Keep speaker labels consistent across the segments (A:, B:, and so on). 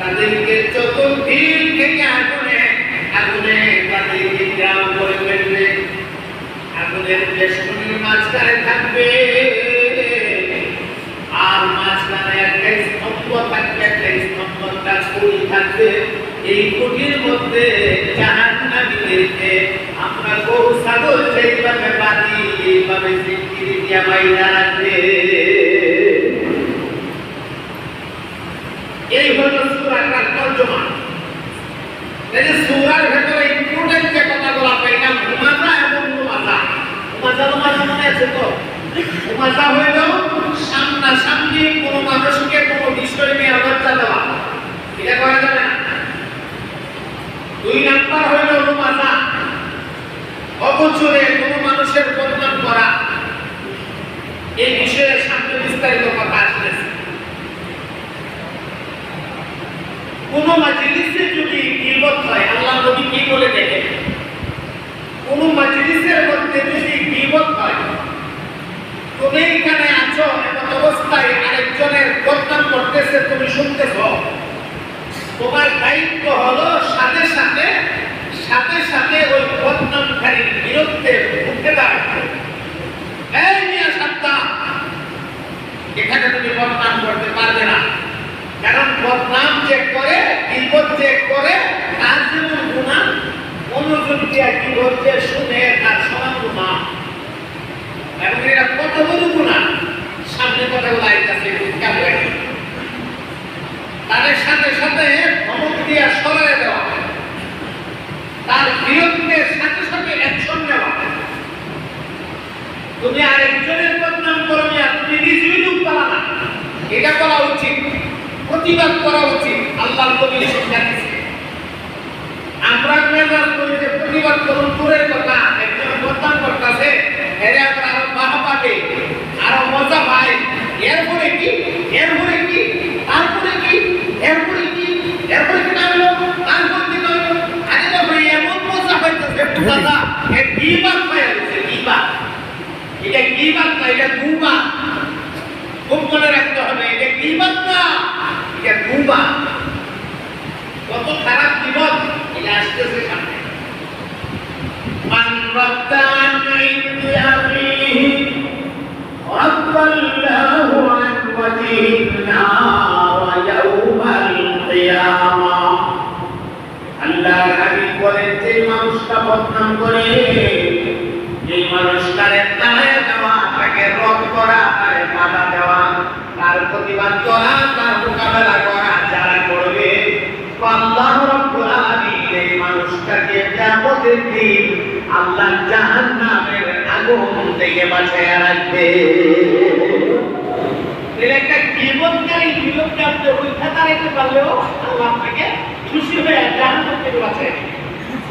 A: তাদেরকে চতুর্দিক থেকে আগুনে আগুনে তাদেরকে গ্রাম করে ফেলবে আগুনের বেষ্টনীর মাঝখানে থাকবে আর মাঝখানে একটা স্তম্ভ থাকবে একটা স্তম্ভ তার কুড়ি থাকবে এই কুটির মধ্যে জাহান্নামীদেরকে আমরা গরু ছাগল সেইভাবে বাঁধি এইভাবে সিকিরি দিয়া বাইরে রাখবে এই হলো সুরাটার তর্জমা তাই সুরার ভেতরে ইম্পর্টেন্ট যে কথাগুলো আছে এটা হুমাজা এবং হুমাজা হুমাজা তোমার মনে আছে তো হুমাজা হইল সামনাসামনি কোনো মানুষকে কোনো বিষয় নিয়ে আবার দেওয়া এটা করা যাবে না দুই নাম্বার হইল হুমাজা অবচরে কোনো মানুষের বদনাম করা এই বিষয়ে সামনে বিস্তারিত কোন মাজলিসে যদি গিবত হয় আল্লাহ নবী কি বলে দেখে কোন মাজলিসের মধ্যে যদি গিবত হয় তুমি এখানে আছো এমন অবস্থায় আরেকজনের বদনাম করতেছে তুমি শুনতেছ তোমার দায়িত্ব হলো সাথে সাথে সাথে সাথে ওই বদনামকারীর বিরুদ্ধে উঠে দাঁড়াতে এই মিয়া সত্তা এখানে তুমি বদনাম করতে পারবে না কারণ বদনাম যে করে হচ্ছে করে তার যেমন গুণা মনোযোগ দিয়া কি হচ্ছে শুনে তার সমান গুণা এবং এটা কত বড় গুণা সামনে কথাগুলো আইতাছে খেয়াল রাখি তাদের সাথে সাথে ধমক দিয়া সরাই দেওয়া যেমন দূরের কথা একজন বদনাম করতেছে এর এখন আরো বাহা পাবে আরো মজা পায় এরপরে কি এরপরে কি তারপরে কি এরপরে কি এরপরে কি না হলো তারপর কি না হলো আরে বাবা এমন মজা পাইতেছে দাদা এ কি বাদ পাইছে কি বাদ এটা কি বাদ না এটা দু মানুষটা বদনাম করে যে মানুষটারে তারে দেওয়া তাকে রদ করা তারে বাধা দেওয়া তার প্রতিবাদ করা তার মোকাবেলা করা যারা করবে আল্লাহ রব্বুল আলামিন এই মানুষটাকে কিয়ামতের দিন আল্লাহ জাহান্নামের আগুন থেকে বাঁচিয়ে রাখবে একটা জীবনকারী বিলোপকে আপনি ওই খাতা রেখে পারলেও আল্লাহ আপনাকে খুশি হয়ে জাহান্নাম থেকে বাঁচিয়ে রাখবে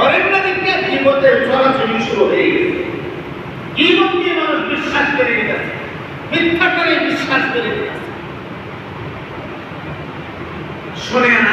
A: ধরেন না দেখতে জীবনের চলাচল শুরু হয়ে গেছে জীবনকে মানুষ বিশ্বাস করে নিয়েছে মিথ্যা করে বিশ্বাস করে নিয়েছে শোনে না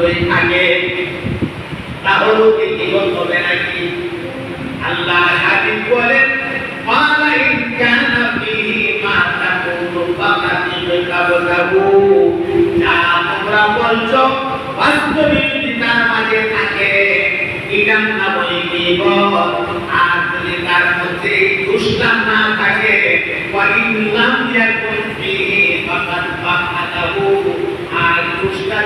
A: যদি থাকে তাহলেও কি জীবন হবে নাকি আল্লাহ হাদিস বলেন মালা ইনকানা মা তাকুলু ফাকাতিল কাবতাহু যা তোমরা বলছো বাস্তবে যদি তার মাঝে থাকে ইকাম না বলে জীবন আর যদি তার মধ্যে দুষ্টাম না থাকে ওয়া ইল্লাম ইয়াকুন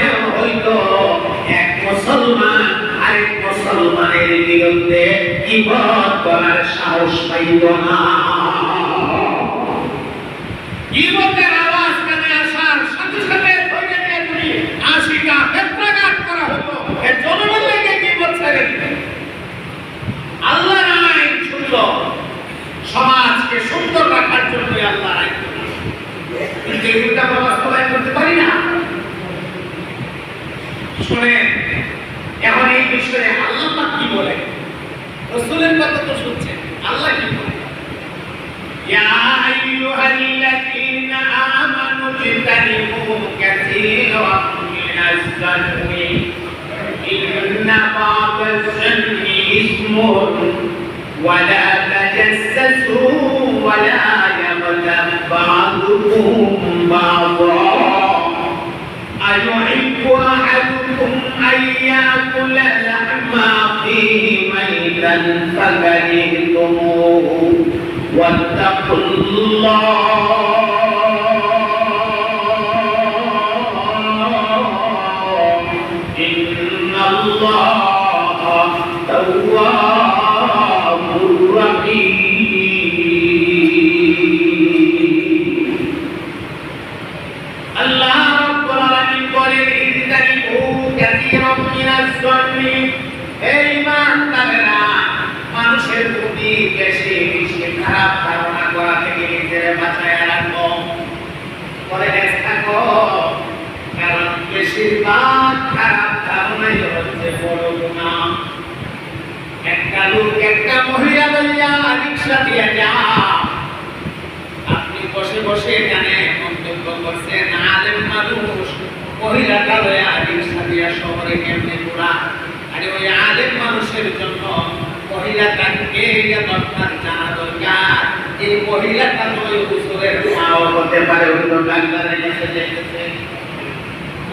A: রামায়ণ হইত এক মুসলমান আরেক মুসলমানের বিরুদ্ধে ইবাদ করার সাহস পাইত না ইবাদের আওয়াজ কানে আসার সাথে সাথে বৈঠকে তুমি আশিকা ক্ষেত্রাঘাত করা হতো এ জনগণ লেগে বিপদ ছেড়ে আল্লাহর আইন সুন্দর সমাজকে সুন্দর রাখার জন্য আল্লাহর আইন শুনেন এখন এই বিষয়ে আল্লাহ কি বলেন রসুলের কথা তো শুনছেন আল্লাহ কি বলেন يا أيها الذين آمنوا اجتنبوا كثيرا من الظن إن بعض الظن إثم ولا تجسسوا ولا يغتب بعضكم بعضا أيحب أحدكم أن يأكل لحم أخيه ميتا فكرهتموه واتقوا الله বেশিরভাগ আপনি বসে বসে এখানে মন্তব্য করছেন আলেম মানুষ মহিলাটা লইয়া রিক্সা দিয়া শহরে কেমনে ঘোরা আরে ওই আলেম মানুষের জন্য মহিলাটাকে দরকার জানা দরকার এই মহিলাটা তো ওই হতে পারে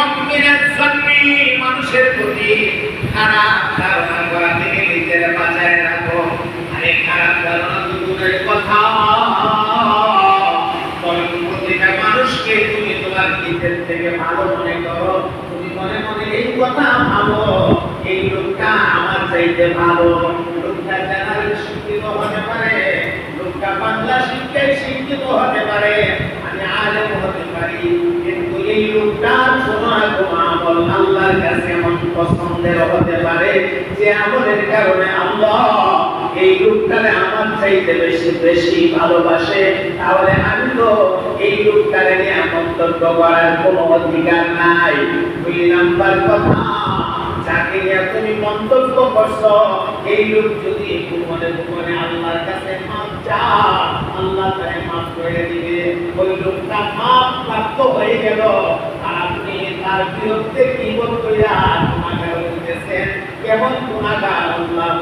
A: মানুষকে তুমি তোমার নিজের থেকে ভালো মনে করো তুমি মনে মনে এই কথা ভাবো এই লোকটা আমার চাইতে ভালো লোকটা জানালে শিক্ষিত হতে পারে লোকটা বাংলা শিক্ষায় শিক্ষিত হতে পারে আলেম হতে পারি কিন্তু এই লোকটার সময় কোনো আল্লাহর কাছে এমন পছন্দের হতে পারে যে আমলের কারণে আল্লাহ এই লোকটারে আমার চাইতে বেশি বেশি ভালোবাসে তাহলে আমি তো এই লোকটারে নিয়ে আমন্তব্য করার কোনো অধিকার নাই দুই নাম্বার কথা কষ্ট এই লোক যদি কুমনে কুমনে আল্লাহর কাছে মাপ চায় আল্লাহ তাকে মাপ করে দিবে ওই লোকটা মাপ প্রাপ্ত হয়ে গেল আর আপনি তার বিরুদ্ধে কি বল করিয়া গুণাগার হইতেছেন কেমন তোমাকে আল্লাহ